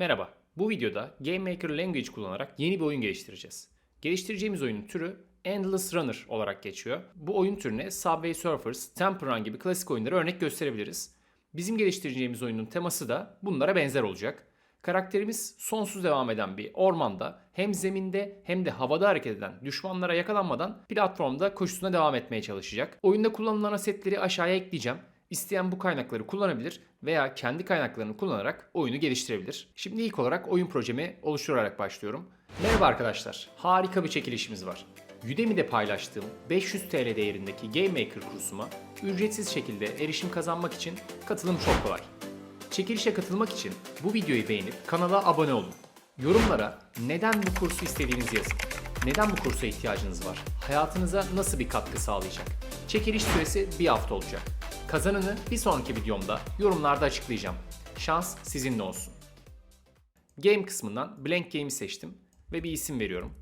Merhaba, bu videoda GameMaker Language kullanarak yeni bir oyun geliştireceğiz. Geliştireceğimiz oyunun türü Endless Runner olarak geçiyor. Bu oyun türüne Subway Surfers, Temple Run gibi klasik oyunlara örnek gösterebiliriz. Bizim geliştireceğimiz oyunun teması da bunlara benzer olacak. Karakterimiz sonsuz devam eden bir ormanda hem zeminde hem de havada hareket eden düşmanlara yakalanmadan platformda koşusuna devam etmeye çalışacak. Oyunda kullanılan asetleri aşağıya ekleyeceğim. İsteyen bu kaynakları kullanabilir veya kendi kaynaklarını kullanarak oyunu geliştirebilir. Şimdi ilk olarak oyun projemi oluşturarak başlıyorum. Merhaba arkadaşlar, harika bir çekilişimiz var. Udemy'de paylaştığım 500 TL değerindeki Game Maker kursuma ücretsiz şekilde erişim kazanmak için katılım çok kolay. Çekilişe katılmak için bu videoyu beğenip kanala abone olun. Yorumlara neden bu kursu istediğinizi yazın. Neden bu kursa ihtiyacınız var? Hayatınıza nasıl bir katkı sağlayacak? Çekiliş süresi bir hafta olacak. Kazananı bir sonraki videomda yorumlarda açıklayacağım. Şans sizinle olsun. Game kısmından Blank Game'i seçtim ve bir isim veriyorum.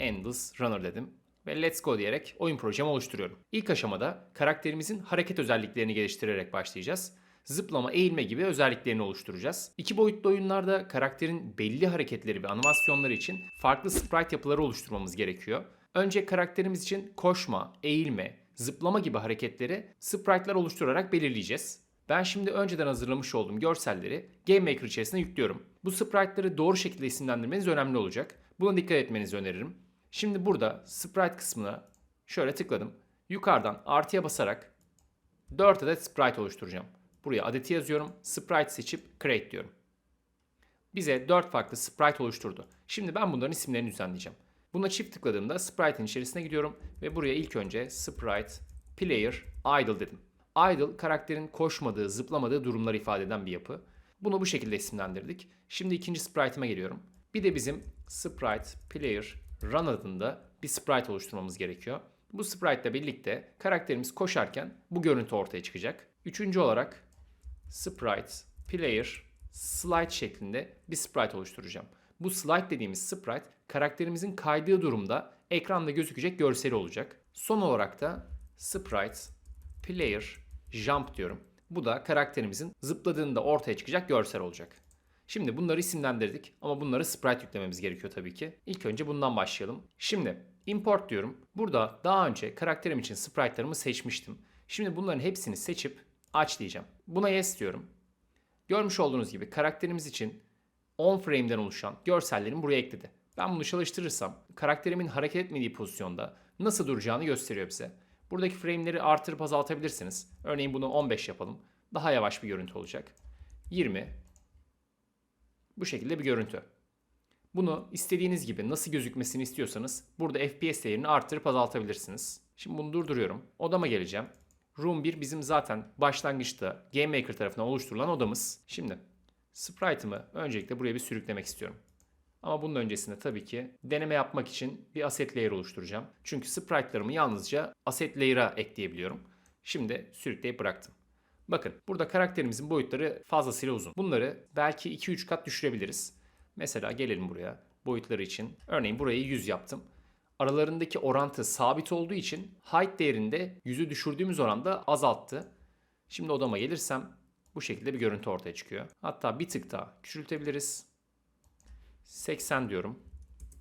Endless Runner dedim ve Let's Go diyerek oyun projemi oluşturuyorum. İlk aşamada karakterimizin hareket özelliklerini geliştirerek başlayacağız. Zıplama, eğilme gibi özelliklerini oluşturacağız. İki boyutlu oyunlarda karakterin belli hareketleri ve animasyonları için farklı sprite yapıları oluşturmamız gerekiyor. Önce karakterimiz için koşma, eğilme, zıplama gibi hareketleri sprite'lar oluşturarak belirleyeceğiz. Ben şimdi önceden hazırlamış olduğum görselleri Game Maker içerisine yüklüyorum. Bu sprite'ları doğru şekilde isimlendirmeniz önemli olacak. Buna dikkat etmenizi öneririm. Şimdi burada sprite kısmına şöyle tıkladım. Yukarıdan artıya basarak 4 adet sprite oluşturacağım. Buraya adeti yazıyorum. Sprite seçip create diyorum. Bize 4 farklı sprite oluşturdu. Şimdi ben bunların isimlerini düzenleyeceğim. Buna çift tıkladığımda sprite'in içerisine gidiyorum ve buraya ilk önce sprite player idle dedim. Idle karakterin koşmadığı, zıplamadığı durumları ifade eden bir yapı. Bunu bu şekilde isimlendirdik. Şimdi ikinci sprite'ıma geliyorum. Bir de bizim sprite player run adında bir sprite oluşturmamız gerekiyor. Bu sprite ile birlikte karakterimiz koşarken bu görüntü ortaya çıkacak. Üçüncü olarak sprite player slide şeklinde bir sprite oluşturacağım. Bu slide dediğimiz sprite karakterimizin kaydığı durumda ekranda gözükecek görseli olacak. Son olarak da sprite player jump diyorum. Bu da karakterimizin zıpladığında ortaya çıkacak görsel olacak. Şimdi bunları isimlendirdik ama bunları sprite yüklememiz gerekiyor tabii ki. İlk önce bundan başlayalım. Şimdi import diyorum. Burada daha önce karakterim için sprite'larımı seçmiştim. Şimdi bunların hepsini seçip aç diyeceğim. Buna yes diyorum. Görmüş olduğunuz gibi karakterimiz için 10 frame'den oluşan görsellerimi buraya ekledi. Ben bunu çalıştırırsam karakterimin hareket etmediği pozisyonda nasıl duracağını gösteriyor bize. Buradaki frame'leri artırıp azaltabilirsiniz. Örneğin bunu 15 yapalım. Daha yavaş bir görüntü olacak. 20. Bu şekilde bir görüntü. Bunu istediğiniz gibi nasıl gözükmesini istiyorsanız burada FPS değerini artırıp azaltabilirsiniz. Şimdi bunu durduruyorum. Odama geleceğim. Room 1 bizim zaten başlangıçta Game Maker tarafından oluşturulan odamız. Şimdi sprite'ımı öncelikle buraya bir sürüklemek istiyorum. Ama bunun öncesinde tabii ki deneme yapmak için bir asset layer oluşturacağım. Çünkü sprite'larımı yalnızca asset layer'a ekleyebiliyorum. Şimdi sürükleyip bıraktım. Bakın burada karakterimizin boyutları fazlasıyla uzun. Bunları belki 2-3 kat düşürebiliriz. Mesela gelelim buraya boyutları için. Örneğin burayı 100 yaptım. Aralarındaki orantı sabit olduğu için height değerinde yüzü düşürdüğümüz oranda azalttı. Şimdi odama gelirsem bu şekilde bir görüntü ortaya çıkıyor. Hatta bir tık daha küçültebiliriz. 80 diyorum.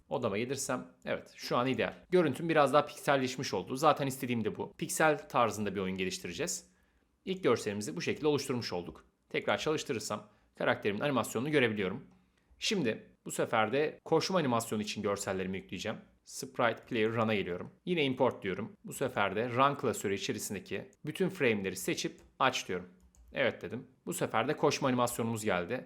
Odama gelirsem evet şu an ideal. Görüntüm biraz daha pikselleşmiş oldu. Zaten istediğim de bu. Piksel tarzında bir oyun geliştireceğiz. İlk görselimizi bu şekilde oluşturmuş olduk. Tekrar çalıştırırsam karakterimin animasyonunu görebiliyorum. Şimdi bu sefer de koşma animasyonu için görsellerimi yükleyeceğim. Sprite Player Run'a geliyorum. Yine import diyorum. Bu sefer de Run klasörü içerisindeki bütün frame'leri seçip aç diyorum. Evet dedim. Bu sefer de koşma animasyonumuz geldi.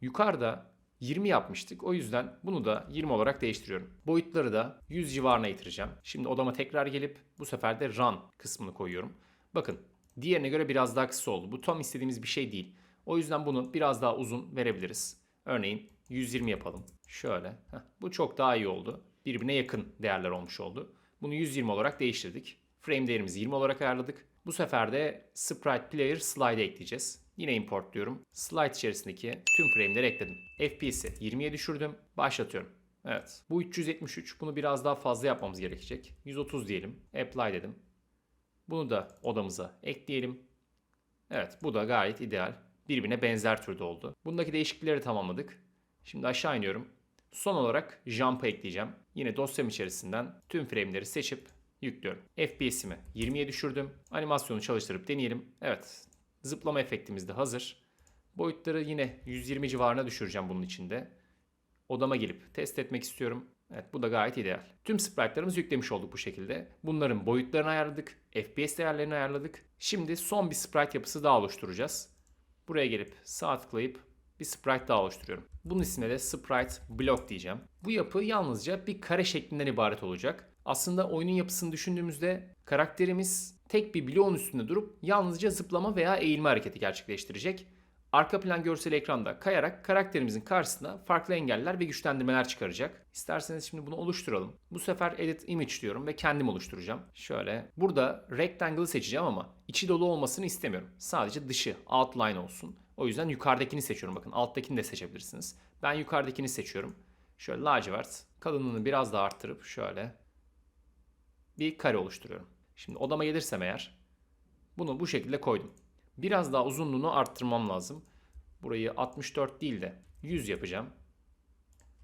Yukarıda 20 yapmıştık. O yüzden bunu da 20 olarak değiştiriyorum. Boyutları da 100 civarına getireceğim. Şimdi odama tekrar gelip bu sefer de Run kısmını koyuyorum. Bakın diğerine göre biraz daha kısa oldu. Bu tam istediğimiz bir şey değil. O yüzden bunu biraz daha uzun verebiliriz. Örneğin 120 yapalım. Şöyle. Heh, bu çok daha iyi oldu. Birbirine yakın değerler olmuş oldu. Bunu 120 olarak değiştirdik. Frame değerimizi 20 olarak ayarladık. Bu sefer de Sprite Player Slide ekleyeceğiz. Yine import diyorum. Slide içerisindeki tüm frame'leri ekledim. FPS'i 20'ye düşürdüm. Başlatıyorum. Evet. Bu 373. Bunu biraz daha fazla yapmamız gerekecek. 130 diyelim. Apply dedim. Bunu da odamıza ekleyelim. Evet bu da gayet ideal. birbirine benzer türde oldu. Bundaki değişiklikleri tamamladık. Şimdi aşağı iniyorum. Son olarak jump'ı ekleyeceğim. Yine dosyam içerisinden tüm frame'leri seçip yüklüyorum. FPS'imi 20'ye düşürdüm. Animasyonu çalıştırıp deneyelim. Evet. Zıplama efektimiz de hazır. Boyutları yine 120 civarına düşüreceğim bunun içinde. Odama gelip test etmek istiyorum. Evet bu da gayet ideal. Tüm sprite'larımızı yüklemiş olduk bu şekilde. Bunların boyutlarını ayarladık. FPS değerlerini ayarladık. Şimdi son bir sprite yapısı daha oluşturacağız. Buraya gelip sağ tıklayıp bir sprite daha oluşturuyorum. Bunun ismine de sprite block diyeceğim. Bu yapı yalnızca bir kare şeklinden ibaret olacak. Aslında oyunun yapısını düşündüğümüzde karakterimiz tek bir bloğun üstünde durup yalnızca zıplama veya eğilme hareketi gerçekleştirecek. Arka plan görseli ekranda kayarak karakterimizin karşısına farklı engeller ve güçlendirmeler çıkaracak. İsterseniz şimdi bunu oluşturalım. Bu sefer Edit Image diyorum ve kendim oluşturacağım. Şöyle. Burada Rectangle'ı seçeceğim ama içi dolu olmasını istemiyorum. Sadece dışı, outline olsun. O yüzden yukarıdakini seçiyorum. Bakın alttakini de seçebilirsiniz. Ben yukarıdakini seçiyorum. Şöyle lacivert. Kalınlığını biraz daha arttırıp şöyle bir kare oluşturuyorum. Şimdi odama gelirsem eğer bunu bu şekilde koydum. Biraz daha uzunluğunu arttırmam lazım. Burayı 64 değil de 100 yapacağım.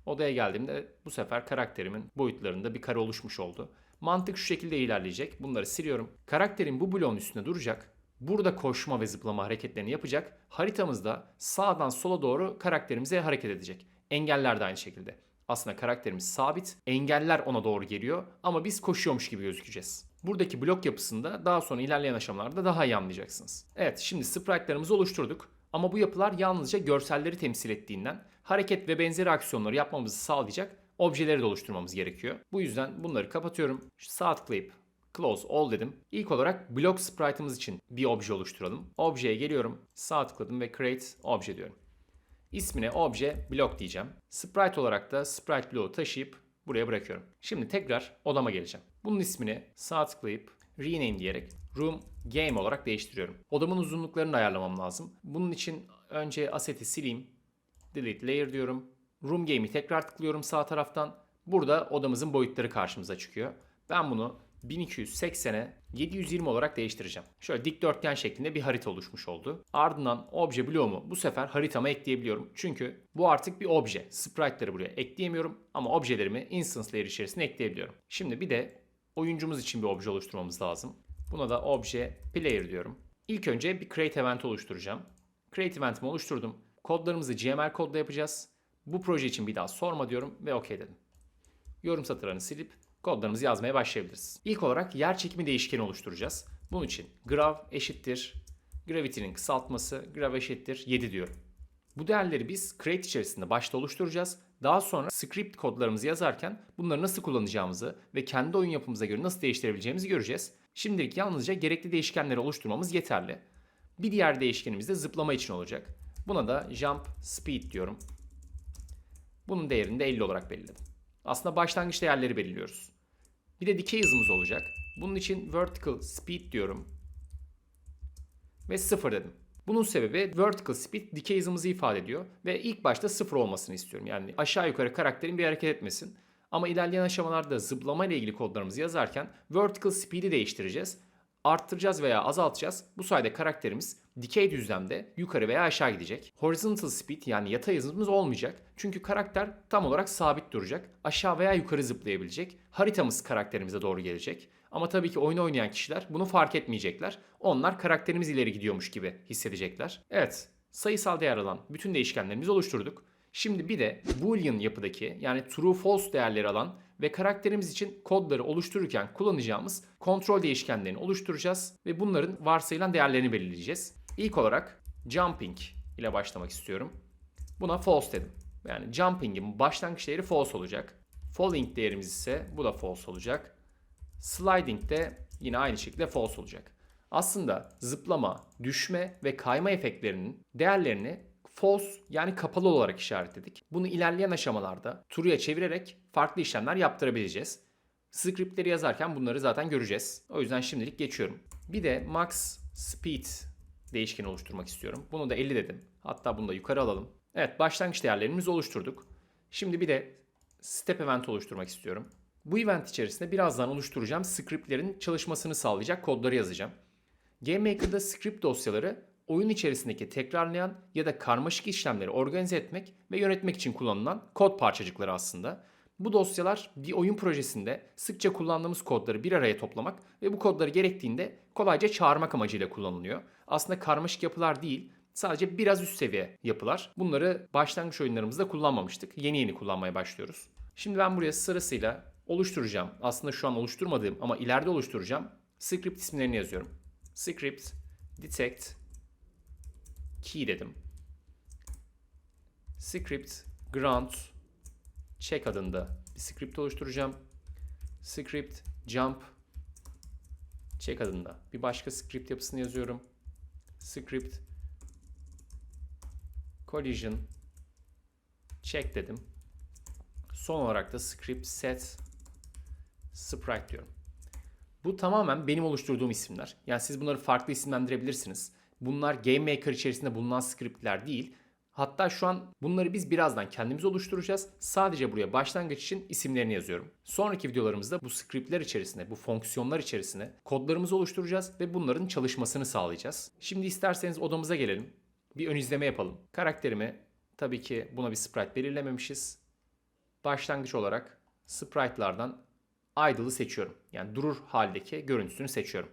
Odaya geldiğimde bu sefer karakterimin boyutlarında bir kare oluşmuş oldu. Mantık şu şekilde ilerleyecek. Bunları siliyorum. Karakterin bu bloğun üstünde duracak. Burada koşma ve zıplama hareketlerini yapacak. Haritamızda sağdan sola doğru karakterimize hareket edecek. Engeller de aynı şekilde. Aslında karakterimiz sabit, engeller ona doğru geliyor ama biz koşuyormuş gibi gözükeceğiz. Buradaki blok yapısında daha sonra ilerleyen aşamalarda daha iyi anlayacaksınız. Evet şimdi sprite'larımızı oluşturduk ama bu yapılar yalnızca görselleri temsil ettiğinden hareket ve benzeri aksiyonları yapmamızı sağlayacak objeleri de oluşturmamız gerekiyor. Bu yüzden bunları kapatıyorum. Sağ tıklayıp Close All dedim. İlk olarak block sprite'ımız için bir obje oluşturalım. Objeye geliyorum. Sağ tıkladım ve Create Obje diyorum. İsmine obje block diyeceğim. Sprite olarak da sprite block'u taşıyıp buraya bırakıyorum. Şimdi tekrar odama geleceğim. Bunun ismini sağ tıklayıp rename diyerek room game olarak değiştiriyorum. Odamın uzunluklarını ayarlamam lazım. Bunun için önce asset'i sileyim. Delete layer diyorum. Room game'i tekrar tıklıyorum sağ taraftan. Burada odamızın boyutları karşımıza çıkıyor. Ben bunu 1280'e 720 olarak değiştireceğim. Şöyle dikdörtgen şeklinde bir harita oluşmuş oldu. Ardından obje bloğumu bu sefer haritama ekleyebiliyorum. Çünkü bu artık bir obje. Sprite'ları buraya ekleyemiyorum ama objelerimi instance layer içerisine ekleyebiliyorum. Şimdi bir de oyuncumuz için bir obje oluşturmamız lazım. Buna da obje player diyorum. İlk önce bir create event oluşturacağım. Create eventimi oluşturdum. Kodlarımızı GML kodla yapacağız. Bu proje için bir daha sorma diyorum ve OK dedim. Yorum satırlarını silip kodlarımızı yazmaya başlayabiliriz. İlk olarak yer çekimi değişkeni oluşturacağız. Bunun için grav eşittir gravity'nin kısaltması grav eşittir 7 diyorum. Bu değerleri biz create içerisinde başta oluşturacağız. Daha sonra script kodlarımızı yazarken bunları nasıl kullanacağımızı ve kendi oyun yapımıza göre nasıl değiştirebileceğimizi göreceğiz. Şimdilik yalnızca gerekli değişkenleri oluşturmamız yeterli. Bir diğer değişkenimiz de zıplama için olacak. Buna da jump speed diyorum. Bunun değerini de 50 olarak belirledim. Aslında başlangıç değerleri belirliyoruz. Bir de dikey hızımız olacak. Bunun için vertical speed diyorum. Ve 0 dedim. Bunun sebebi vertical speed dikey hızımızı ifade ediyor ve ilk başta 0 olmasını istiyorum. Yani aşağı yukarı karakterin bir hareket etmesin. Ama ilerleyen aşamalarda zıplama ile ilgili kodlarımızı yazarken vertical speed'i değiştireceğiz. Arttıracağız veya azaltacağız. Bu sayede karakterimiz dikey düzlemde yukarı veya aşağı gidecek. Horizontal speed yani yatay hızımız olmayacak. Çünkü karakter tam olarak sabit duracak. Aşağı veya yukarı zıplayabilecek. Haritamız karakterimize doğru gelecek. Ama tabii ki oyunu oynayan kişiler bunu fark etmeyecekler. Onlar karakterimiz ileri gidiyormuş gibi hissedecekler. Evet, sayısal değer alan bütün değişkenlerimizi oluşturduk. Şimdi bir de boolean yapıdaki yani true false değerleri alan ve karakterimiz için kodları oluştururken kullanacağımız kontrol değişkenlerini oluşturacağız ve bunların varsayılan değerlerini belirleyeceğiz. İlk olarak jumping ile başlamak istiyorum. Buna false dedim. Yani jumping'in başlangıç değeri false olacak. Falling değerimiz ise bu da false olacak. Sliding de yine aynı şekilde false olacak. Aslında zıplama, düşme ve kayma efektlerinin değerlerini false yani kapalı olarak işaretledik. Bunu ilerleyen aşamalarda true'ya çevirerek farklı işlemler yaptırabileceğiz. Scriptleri yazarken bunları zaten göreceğiz. O yüzden şimdilik geçiyorum. Bir de max speed değişkeni oluşturmak istiyorum. Bunu da 50 dedim. Hatta bunu da yukarı alalım. Evet başlangıç değerlerimizi oluşturduk. Şimdi bir de step event oluşturmak istiyorum. Bu event içerisinde birazdan oluşturacağım scriptlerin çalışmasını sağlayacak kodları yazacağım. GameMaker'da script dosyaları oyun içerisindeki tekrarlayan ya da karmaşık işlemleri organize etmek ve yönetmek için kullanılan kod parçacıkları aslında. Bu dosyalar bir oyun projesinde sıkça kullandığımız kodları bir araya toplamak ve bu kodları gerektiğinde kolayca çağırmak amacıyla kullanılıyor. Aslında karmaşık yapılar değil, sadece biraz üst seviye yapılar. Bunları başlangıç oyunlarımızda kullanmamıştık. Yeni yeni kullanmaya başlıyoruz. Şimdi ben buraya sırasıyla oluşturacağım. Aslında şu an oluşturmadığım ama ileride oluşturacağım. Script isimlerini yazıyorum. Script, detect, key dedim. Script, grant, check adında bir script oluşturacağım. Script, jump, check adında bir başka script yapısını yazıyorum. Script, collision, check dedim. Son olarak da script set sprite diyorum. Bu tamamen benim oluşturduğum isimler. Yani siz bunları farklı isimlendirebilirsiniz. Bunlar Game Maker içerisinde bulunan scriptler değil. Hatta şu an bunları biz birazdan kendimiz oluşturacağız. Sadece buraya başlangıç için isimlerini yazıyorum. Sonraki videolarımızda bu scriptler içerisine, bu fonksiyonlar içerisine kodlarımızı oluşturacağız ve bunların çalışmasını sağlayacağız. Şimdi isterseniz odamıza gelelim. Bir ön izleme yapalım. Karakterimi tabii ki buna bir sprite belirlememişiz. Başlangıç olarak sprite'lardan idle'ı seçiyorum. Yani durur haldeki görüntüsünü seçiyorum.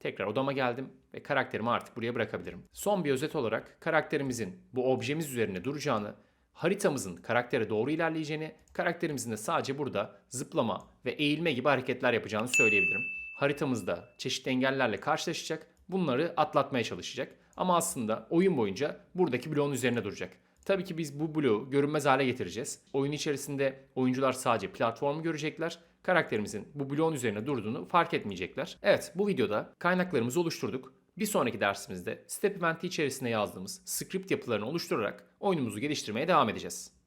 Tekrar odama geldim ve karakterimi artık buraya bırakabilirim. Son bir özet olarak karakterimizin bu objemiz üzerine duracağını, haritamızın karaktere doğru ilerleyeceğini, karakterimizin de sadece burada zıplama ve eğilme gibi hareketler yapacağını söyleyebilirim. Haritamızda çeşitli engellerle karşılaşacak, bunları atlatmaya çalışacak. Ama aslında oyun boyunca buradaki bloğun üzerine duracak. Tabii ki biz bu bloğu görünmez hale getireceğiz. Oyun içerisinde oyuncular sadece platformu görecekler. Karakterimizin bu bloğun üzerine durduğunu fark etmeyecekler. Evet bu videoda kaynaklarımızı oluşturduk. Bir sonraki dersimizde Step Event'i içerisinde yazdığımız script yapılarını oluşturarak oyunumuzu geliştirmeye devam edeceğiz.